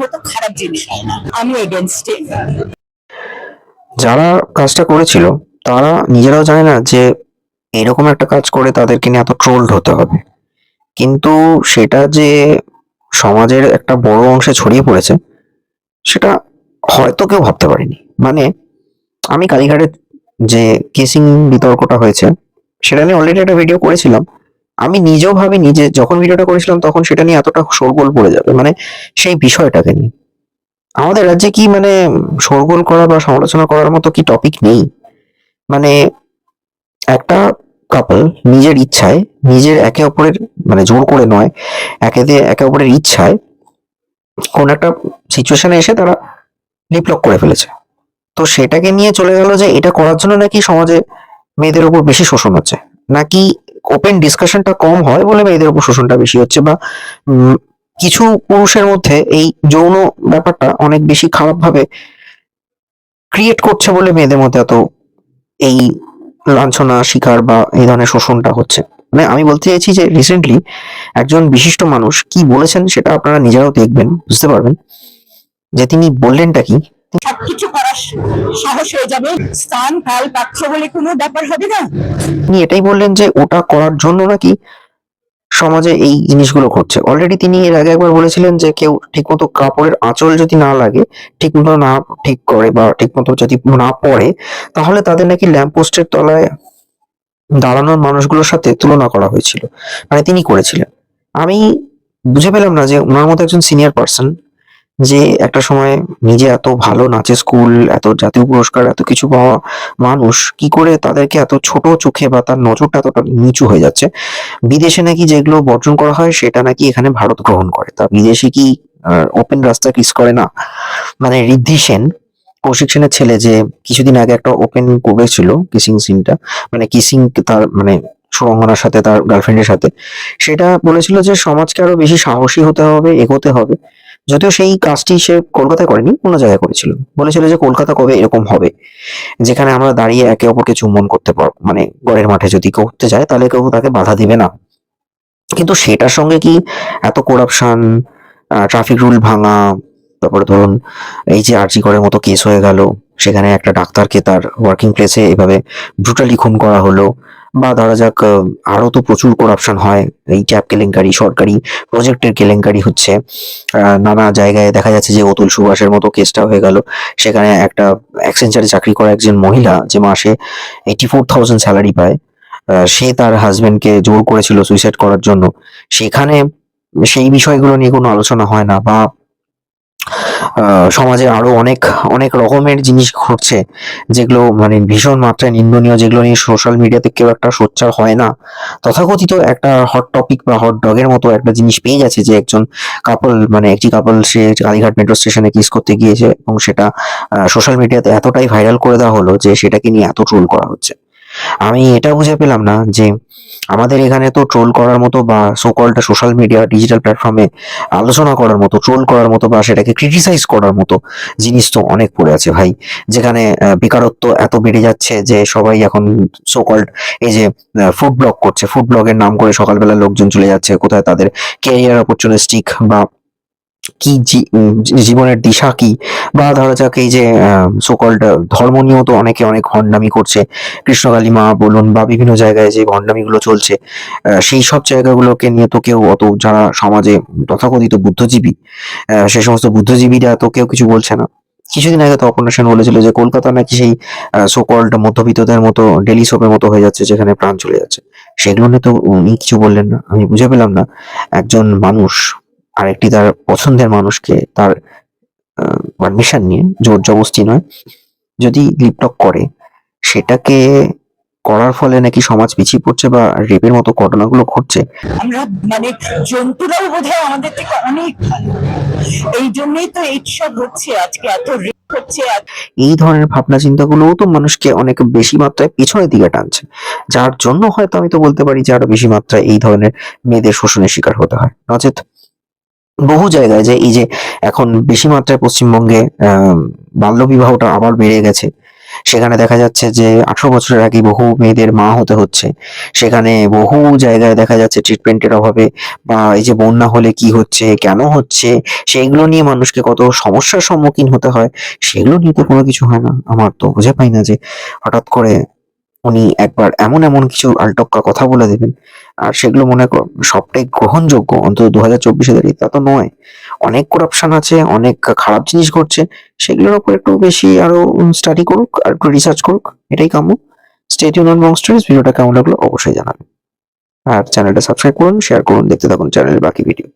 মতো খারাপ জিনিস হয় না। আমি এগেনস্টে যারা কাজটা করেছিল, তারা নিজেরাও জানে না যে এরকম একটা কাজ করে তাদেরকে নিয়ে এত ট্রোলড হতে হবে। কিন্তু সেটা যে সমাজের একটা বড় অংশে ছড়িয়ে পড়েছে, সেটা হয়তো কেউ ভাবতে পারেনি। মানে আমি কালীঘাটের যে কেসিং বিতর্কটা হয়েছে, সেটা নিয়ে অলরেডি একটা ভিডিও করেছিলাম। আমি নিজেও ভাবি নিজে যখন ভিডিওটা করেছিলাম তখন সেটা নিয়ে এতটা শোরগোল পড়ে যাবে। মানে সেই বিষয়টাকে নিয়ে। আমাদের রাজ্যে কি মানে শোরগোল করা বা সমালোচনা করার মতো কি টপিক নেই? মানে একটা কাপল নিজের ইচ্ছায়, নিজের একে অপরের মানে জোর করে নয়, একে একে অপরের ইচ্ছায় কোন একটা সিচুয়েশনে এসে তারা লিপলক করে ফেলেছে। তো সেটাকে নিয়ে চলে গেল যে এটা করার জন্য নাকি সমাজে মেয়েদের উপর বেশি শোষণ হচ্ছে? নাকি ওপেন ডিসকাশনটা কম হয় বলে মেয়েদের উপর শোষণটা বেশি হচ্ছে বা কিছু পুরুষের মধ্যে এই যৌন ব্যাপারটা অনেক বেশি খারাপভাবে ক্রিয়েট করছে বলে মেয়েদের মধ্যে এত এই লাঞ্ছনা, শিকার বা এই ধরনের শোষণটা হচ্ছে। মানে আমি বলতে চাইছি যে রিসেন্টলি একজন বিশিষ্ট মানুষ কি বলেছেন সেটা আপনারা নিজেরাও দেখবেন, বুঝতে পারবেন। যে তিনি বললেনটা কি? সবকিছু করার সাহস হয়ে যাবে। স্থান, কাল, পাত্র বলে কোনো ব্যাপার হবে না। তিনি এটাই বললেন যে ওটা করার জন্য নাকি সমাজে এই জিনিসগুলো ঘটছে। অলরেডি তিনি এর আগে একবার বলেছিলেন যে কেউ ঠিকমতো কাপড়ের আঁচল যদি না লাগে, ঠিকমতো না ঠিক করে বা ঠিকমতো যদি না পড়ে তাহলে তাদের নাকি ল্যাম্প পোস্টের তলায় দাঁড়ানোর মানুষগুলোর সাথে তুলনা করা হয়েছিল। মানে তিনি করেছিলেন। আমি বুঝে পেলাম না যে ওনার মতো একজন সিনিয়র পার্সন যে একটা সময় নিজে এত ভালো নাচে, স্কুল, এত জাতীয় পুরস্কার, এত কিছু পাওয়া মানুষ, কি করে তাদেরকে এত ছোট চোখে বা তার নজরটা এতটা নিচু হয়ে যাচ্ছে? বিদেশে নাকি যেগুলো বর্জন করা হয়, সেটা নাকি এখানে ভারত গ্রহণ করে। তা বিদেশে কি ওপেন রাস্তা কিস করে না? মানে ঋদ্ধি সেন, কৌশিক সেনের ছেলে যে কিছুদিন আগে একটা ওপেন করেছিল কিসিং সিনটা মানে কিসিং তার মানে সুরঙ্গনার সাথে, তার গার্লফ্রেন্ডের সাথে, সেটা বলেছিল যে সমাজকে আরও বেশি সাহসী হতে হবে, এগোতে হবে। যদিও সেই কাজটি সে কলকাতায় করেনি, অন্য জায়গায় করেছিল। বলেছিল যে কলকাতা কবে এরকম হবে? যেখানে আমরা দাঁড়িয়ে একে অপরকে চুম্বন করতে পারব। মানে গড়ের মাঠে যদি কেউ করতে যায়, তাহলে কেউ তাকে বাধা দিবে না। কিন্তু সেটার সঙ্গে কি এত করাপশন ট্রাফিক রুল ভাঙা, তারপরে ধরুন এই যে আরজি করের মতো কেস হয়ে গেল, সেখানে একটা ডাক্তারকে তার ওয়ার্কিং প্লেসে এভাবে ব্রুটালি খুন করা হলো বা ধরা যাক আহ, আরও তো প্রচুর করাপশন হয়। এই ট্যাপ কেলেঙ্কারি সরকারি প্রজেক্টের কেলেঙ্কারি হচ্ছে। নানা জায়গায় দেখা যাচ্ছে যে অতুল সুভাষের মতো কেসটা হয়ে গেল। সেখানে একটা অ্যাক্সেঞ্চারে চাকরি করা একজন মহিলা যে মাসে এইটি ফোর থাউজেন্ড স্যালারি পায় সে তার হাজবেন্ডকে জোর করেছিল সুইসাইড করার জন্য। সেখানে সেই বিষয়গুলো নিয়ে কোনো আলোচনা হয় না বা সমাজে আরও অনেক অনেক রকমের জিনিস ঘটছে, যেগুলো মানে ভীষণ মাত্রায় নিন্দনীয়, যেগুলো নিয়ে সোশ্যাল মিডিয়াতে কেউ একটা সোচ্চার হয় না। তথাকথিত একটা হট টপিক বা হট ডগের মতো একটা জিনিস পেয়ে গেছে যে একজন কাপল মানে একটি কাপল সে কালীঘাট মেট্রো স্টেশনে কিস করতে গিয়েছে এবং সেটা সোশ্যাল মিডিয়াতে এতটাই ভাইরাল করে দেওয়া হলো যে সেটাকে নিয়ে এত ট্রোল করা হচ্ছে। আমি এটা বুঝে পেলাম না যে আমাদের এখানে তো ট্রোল করার মতো বা সোকলটা সোশ্যাল মিডিয়া ডিজিটাল প্ল্যাটফর্মে আলোচনা করার মতো ট্রোল করার মতো বা সেটাকে ক্রিটিসাইজ করার মতো জিনিস তো অনেক পড়ে আছে ভাই। যেখানে বেকারত্ব এত বেড়ে যাচ্ছে যে সবাই এখন সোকল্ড এই যে ফুড ব্লগ করছে। ফুড ব্লগের নাম করে সকালবেলা লোকজন চলে যাচ্ছে। কোথায় তাদের ক্যারিয়ার অপরচুনিস্টিক বা কি জীবনের দিশা কি? বা ধরা যাক এই যে সোকল্ড ধর্ম নিয়েও তো অনেকে অনেক ভণ্ডামি করছে। কৃষ্ণকালী মা বলুন বা বিভিন্ন জায়গায় যে ভণ্ডামিগুলো চলছে সেই সব জায়গাগুলোকে নিয়ে তো কেউ অত যারা সমাজে তথাকথিত বুদ্ধিজীবী সেই সমস্ত বুদ্ধিজীবীরা তো কেউ কিছু বলছে না। কিছুদিন আগে তো অপর্ণা সেন বলেছিল যে কলকাতা নাকি সেই সোকল্ড মধ্যবিত্তদের মতো ডেলি সোপের মতো হয়ে যাচ্ছে যেখানে প্রাণ চলে যাচ্ছে। সেগুলো নিয়ে তো উনি কিছু বললেন না। আমি বুঝে পেলাম না। একজন মানুষ আরেকটি তার পছন্দের মানুষকে তার পারমিশন নিয়ে জোর জবস্তি নয় যদি লিপটক করে সেটাকে করার ফলে নাকি সমাজ পিছিয়ে পড়ছে বা রেপের মতো ঘটনাগুলো ঘটছে? আমরা মানে জন্তুরাও বোধহয় আমাদের থেকে অনেক ভালো। এই জন্যই তো এইসব হচ্ছে আজকে এত রেপ হচ্ছে এই ধরনের ভাবনা চিন্তা চিন্তাগুলোও তো মানুষকে অনেক বেশি মাত্রায় পেছনের দিকে টানছে। যার জন্য হয়তো আমি তো বলতে পারি যে আরও বেশি মাত্রায় এই ধরনের মেয়েদের শোষণের শিকার হতে হয়। নচেত বহু জায়গায় যে এই যে এখন বেশি মাত্রায় পশ্চিমবঙ্গে, আহ, বাল্য বিবাহটা আবার বেড়ে গেছে। সেখানে দেখা যাচ্ছে যে আঠারো বছরের আগে বহু মেয়েদের মা হতে হচ্ছে। সেখানে বহু জায়গায় দেখা যাচ্ছে ট্রিটমেন্টের অভাবে বা এই যে বন্যা হলে কি হচ্ছে, কেন হচ্ছে সেইগুলো নিয়ে মানুষকে কত সমস্যার সম্মুখীন হতে হয়, সেগুলো নিয়ে তো কোনো কিছু হয় না। আমার তো বুঝে পাই না যে হঠাৎ করে উনি একবার এমন এমন কিছু আলটক্কা কথা বলে দেবেন। আর সেগুলো মনে সবটাই গ্রহণযোগ্য। অন্তত দু হাজার চব্বিশে তা তো নয়। অনেক করাপশন আছে, অনেক খারাপ জিনিস ঘটছে। সেগুলোর উপর একটু বেশি আরও স্টাডি করুক আর একটু রিসার্চ করুক, এটাই কাম্য। স্টেট ইউনিয়ন বং ভিডিওটা কেমন লাগল অবশ্যই জানাবেন। আর চ্যানেলটা সাবস্ক্রাইব করুন শেয়ার করুন, দেখতে থাকুন চ্যানেলের বাকি ভিডিও